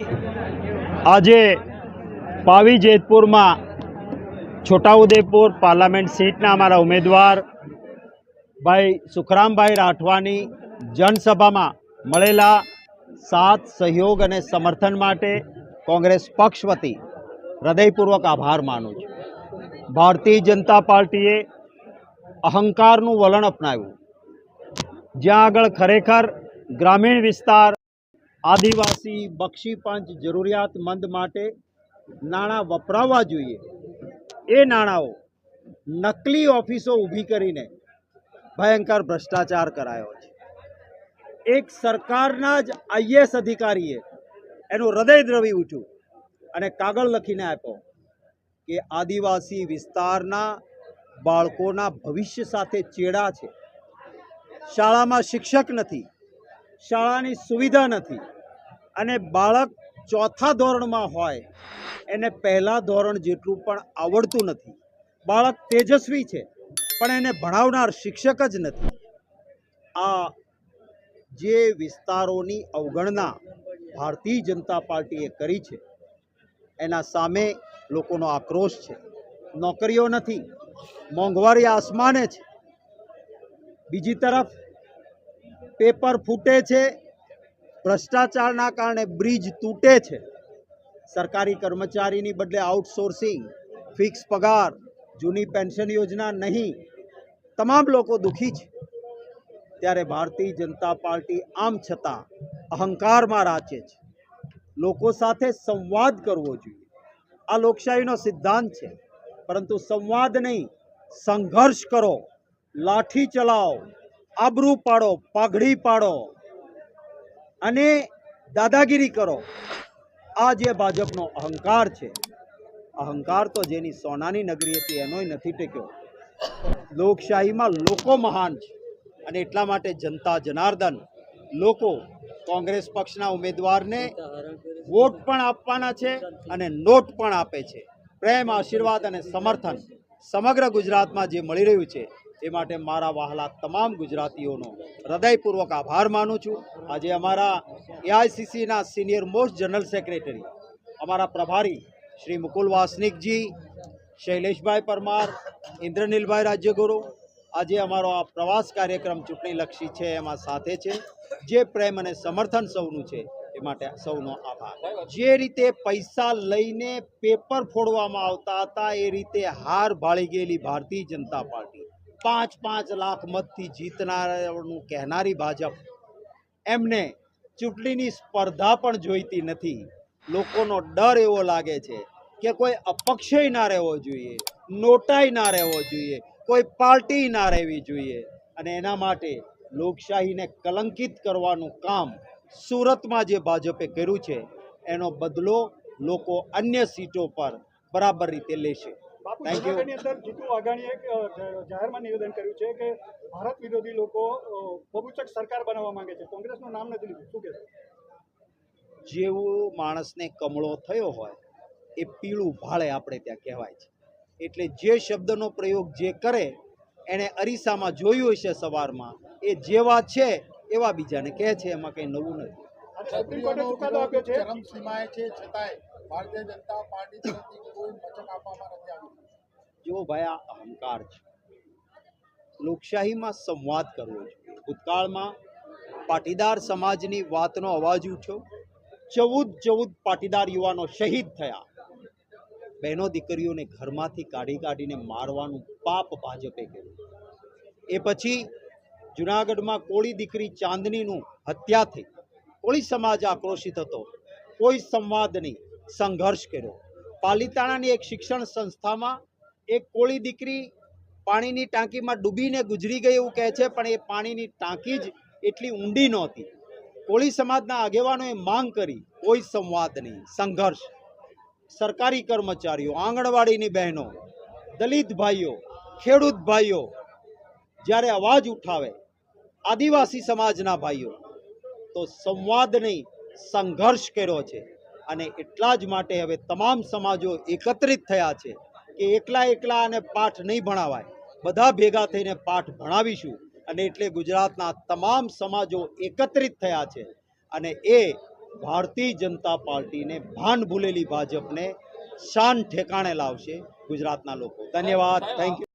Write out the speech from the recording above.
આજે પાવી જેતપુરમાં છોટાઉદેપુર પાર્લામેન્ટ સીટના અમારા ઉમેદવાર ભાઈ સુખરામભાઈ રાઠવાની જનસભામાં મળેલા સાથ, સહયોગ અને સમર્થન માટે કોંગ્રેસ પક્ષ વતી હૃદયપૂર્વક આભાર માનું છું. ભારતીય જનતા પાર્ટીએ અહંકારનું વલણ અપનાવ્યું. જ્યાં આગળ ખરેખર ગ્રામીણ વિસ્તાર આદિવાસી બક્ષી પંચ જરૂરિયાતમંદ માટે નાણાં વપરાવવા જોઈએ. એ નાણાંઓ નકલી ઓફિસો ઊભી કરીને ભયંકર ભ્રષ્ટાચાર કરાયો છે. એક સરકારના જ આઈએસ અધિકારીએ એનું હૃદય દ્રવી ઉઠ્યું અને કાગળ લખીને આપ્યો કે આદિવાસી વિસ્તારના બાળકોના ભવિષ્ય સાથે ચેડા છે. શાળામાં શિક્ષક નથી શાળાની સુવિધા નથી. અને બાળક ચોથા ધોરણમાં હોય, એને પહેલાં ધોરણ જેટલું પણ આવડતું નથી. બાળક તેજસ્વી છે, પણ એને ભણાવનાર શિક્ષક જ નથી. આ જે વિસ્તારોની અવગણના ભારતીય જનતા પાર્ટીએ કરી છે, એના સામે લોકોનો આક્રોશ છે. નોકરીઓ નથી, મોંઘવારી આસમાને છે. બીજી તરફ પેપર ફૂટે છે, ભ્રષ્ટાચારના કારણે બ્રિજ તૂટે છે. સરકારી કર્મચારીની બદલે આઉટસોર્સિંગ, ફિક્સ પગાર, જૂની પેન્શન યોજના નહીં. તમામ લોકો દુઃખી છે. ત્યારે ભારતીય જનતા પાર્ટી આમ છતાં અહંકારમાં રાચે છે. લોકો સાથે સંવાદ કરવો જોઈએ. આ લોકશાહીનો સિદ્ધાંત છે. પરંતુ સંવાદ નહીં, સંઘર્ષ કરો. લાઠી ચલાવો. આબરૂ પાડો, પાઘડી પાડો અને દાદાગીરી કરો. આ જે ભાજપનો અહંકાર છે, અહંકાર તો જેની સોનાની નગરી હતી એનોય નથી ટેક્યો. લોકશાહીમાં લોકો મહાન છે અને એટલા માટે જનતા જનાર્દન, લોકો કોંગ્રેસ પક્ષના ઉમેદવારને વોટ પણ આપવાના છે અને નોટ પણ આપે છે. પ્રેમ, આશીર્વાદ અને સમર્થન સમગ્ર ગુજરાતમાં જે મળી રહ્યું છે એ માટે મારા વહાલા તમામ ગુજરાતીઓનો હૃદયપૂર્વક આભાર માનું છું. આજે અમારા એઆઈસીસીના સિનિયર મોસ્ટ જનરલ સેક્રેટરી અમારા પ્રભારી શ્રી મુકુલ વાસનિકજી, શૈલેષભાઈ પરમાર, ઇન્દ્રનીલભાઈ રાજ્યગુરુ, આજે અમારો આ પ્રવાસ કાર્યક્રમ ચૂંટણીલક્ષી છે, એમાં સાથે છે, જે પ્રેમ અને સમર્થન સૌનું છે, એ માટે સૌનો આભાર. જે રીતે પૈસા લઈને પેપર ફોડવામાં આવતા હતા, એ રીતે હાર ભાળી ગયેલી ભારતીય જનતા પાર્ટી. પાંચ પાંચ લાખ મતથી જીતનારનું કહેનારી ભાજપ એમને ચૂંટણીની સ્પર્ધા પણ જોઈતી નથી લોકોનો ડર એવો લાગે છે કે કોઈ અપક્ષય ના રહેવો જોઈએ, નોટાઈ ના રહેવો જોઈએ, કોઈ પાર્ટી ના રહેવી જોઈએ અને એના માટે લોકશાહીને કલંકિત કરવાનું કામ સુરતમાં જે ભાજપે કર્યું છે, એનો બદલો લોકો અન્ય સીટો પર બરાબર રીતે લેશે. જૂનાગઢની અંદર જીતુ વાઘાણીએ એક, જાહેરમાં નિવેદન કર્યું છે કે ભારત વિરોધી લોકો અ, સરકાર બનાવવા માંગે છે. કોંગ્રેસનું નામ નથી લીધું. શું કહેશો? જેવું માણસને કમળો થયો હોય એ પીળું ભાળે આપણે ત્યાં કહેવાય છે. એટલે જે શબ્દનો પ્રયોગ જે કરે એણે અરીસામાં જોયું હશે સવારમાં એ જેવા છે એવા બીજાને કહે છે. એમાં કંઈ નવું નથી. સુપ્રીમ કોર્ટે ચુકાદો આપ્યો છે. ચરમસીમાએ છે છતાંય ભારતીય જનતા પાર્ટી તરફથી કોઈ વચન આપવામાં નથી આવ્યું જો ભાઈ આ અહંકાર છે. લોકશાહીમાં સંવાદ કરવો જોઈએ ભૂતકાળમાં પાટીદાર સમાજની વાતનો અવાજ ઉઠ્યો. ચૌદ ચૌદ પાટીદાર યુવાનો શહીદ થયા. બહેનો દીકરીઓને ઘરમાંથી કાઢી કાઢીને મારવાનું પાપ ભાજપે કર્યું. એ પછી જુનાગઢમાં કોળી દીકરી ચાંદનીનું હત્યા થઈ. કોળી સમાજ આક્રોશિત હતો. કોઈ સંવાદ નહીં. સંઘર્ષ કર્યો. પાલિતાણાની એક શિક્ષણ સંસ્થામાં એક કોળી દીકરી પાણીની ટાંકીમાં ડૂબીને ગુજરી ગઈ એવું કહે છે, પણ એ પાણીની ટાંકી જ એટલી ઊંડી નહોતી. કોળી સમાજના આગેવાનોએ માંગ કરી, કોઈ સંવાદ નહીં. સંઘર્ષ. સરકારી કર્મચારીઓ, આંગણવાડીની બહેનો, દલિત ભાઈઓ, ખેડૂત ભાઈઓ, જ્યારે અવાજ ઉઠાવે, આદિવાસી સમાજના ભાઈઓ તો સંવાદ નહીં સંઘર્ષ કર્યો છે. અને એટલા જ માટે હવે તમામ સમાજો એકત્રિત થયા છે કે એકલા એકલા અને પાઠ નહીં ભણાવાય. બધા ભેગા થઈને પાઠ ભણાવીશું. અને એટલે ગુજરાતના તમામ સમાજો એકત્રિત થયા છે. અને એ ભારતીય જનતા પાર્ટીને ભાન ભૂલેલી ભાજપને શાન ઠેકાણે લાવશે ગુજરાતના લોકો. ધન્યવાદ. Thank you